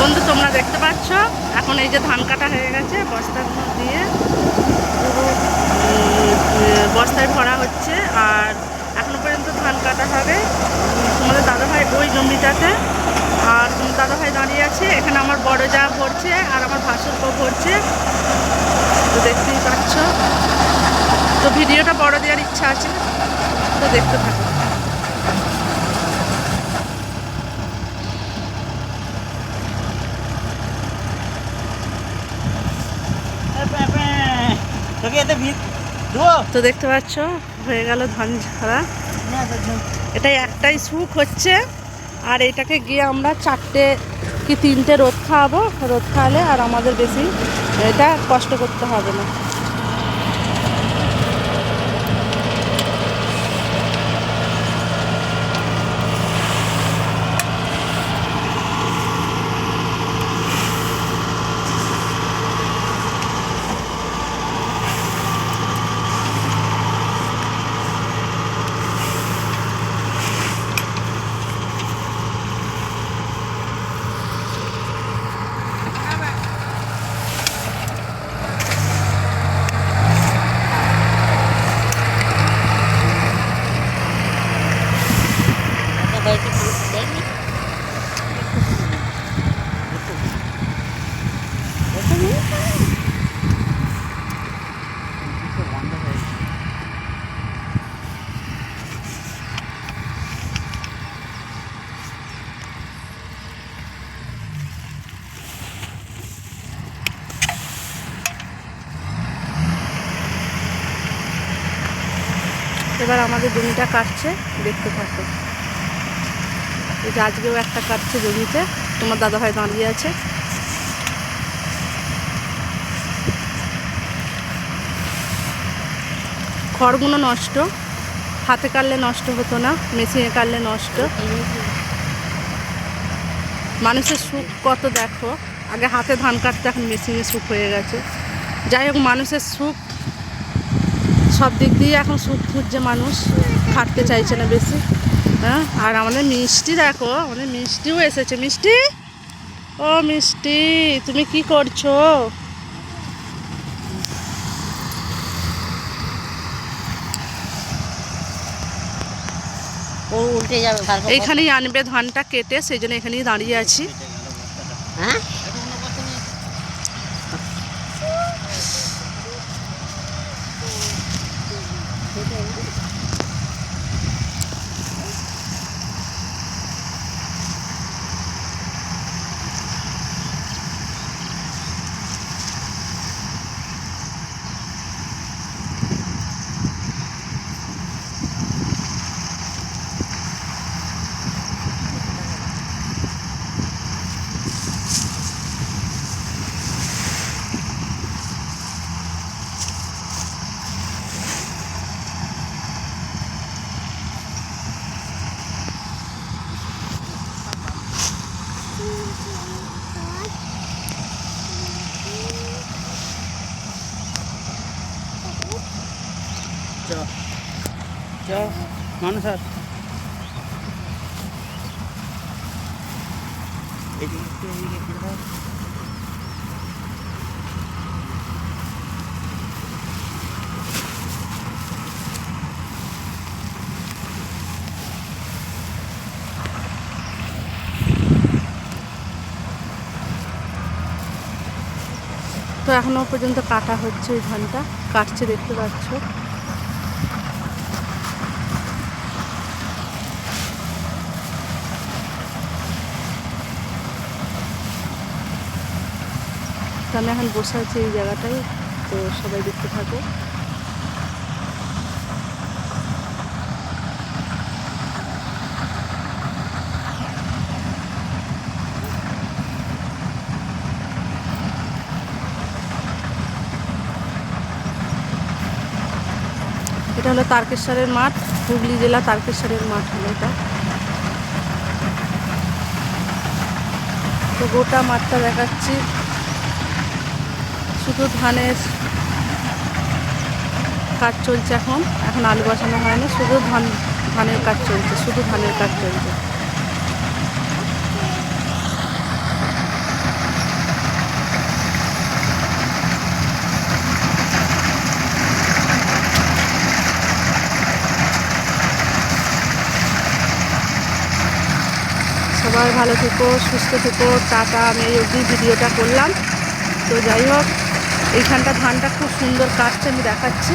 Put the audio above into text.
বন্ধু, তোমরা দেখতে পাচ্ছ? এখন এই যে ধান কাটা হয়ে গেছে, বস্তার দিয়ে বস্তায় ভরা হচ্ছে। আর এখনও পর্যন্ত ধান কাটা হবে। তোমাদের দাদাভাই ওই জমিটাতে। আর তোমার দাদাভাই দাঁড়িয়ে আছে। এখানে আমার বড় যা ভরছে আর আমার ভাসুরকে ভরছে। তো দেখতেই পাচ্ছ। তো ভিডিওটা বড় দেওয়ার ইচ্ছা আছে তো দেখতে থাকো। তো দেখতে পাচ্ছ হয়ে গেল ধান ঝাড়া। এটাই একটাই সুখ হচ্ছে। আর এটাকে গিয়ে আমরা চারটে কি তিনটে রোদ খাওয়াবো। রোদ খাওয়ালে আর আমাদের বেশি এটা কষ্ট করতে হবে না। এবার আমাদের জমিটা কাটছে, দেখতে থাকো। এই যে আজকেও একটা কাটছে জমিতে, তোমার দাদাভাই দাঁড়িয়ে আছে। খড়গুলো নষ্ট, হাতে কাটলে নষ্ট হতো না, মেশিনে কাটলে নষ্ট। মানুষের সুখ কত দেখো, আগে হাতে ধান কাটতে এখন মেশিনে সুখ হয়ে গেছে। যাই হোক, মানুষের সুখ সব দিক দিয়ে এখন সুখ খুঁজছে মানুষ খাটতে চাইছে না বেশি হ্যাঁ? আর আমাদের মিষ্টি দেখো আমাদের মিষ্টিও এসেছে। মিষ্টি? ও মিষ্টি তুমি কি করছ। এইখানেই আনবে ধানটা কেটে সেই জন্য এখানেই দাঁড়িয়ে আছি। হ্যাঁ? মানুষ। তো এখনও পর্যন্ত কাটা হচ্ছে ওই ধানটা কাটছে দেখতে পাচ্ছ তো আমি এখন বসে আছি এই জায়গাটায়, তো সবাই দেখতে থাকো। এটা হলো তারকেশ্বরের মাঠ, হুগলি জেলা তারকেশ্বরের মাঠ হলো এটা। তো গোটা মাঠটা দেখাচ্ছি। শুধু ধানের কাজ চলছে এখন। এখন আলু বসানো হয়নি, শুধু ধান, ধানের কাজ চলছে, শুধু ধানের কাজ চলছে। সবাই ভালো থেকো, সুস্থ থেকো, টাটা, আমি এই অবধি ভিডিওটা করলাম। তো যাই হোক এইখানটা ধানটা খুব সুন্দর কাটছে আমি দেখাচ্ছি।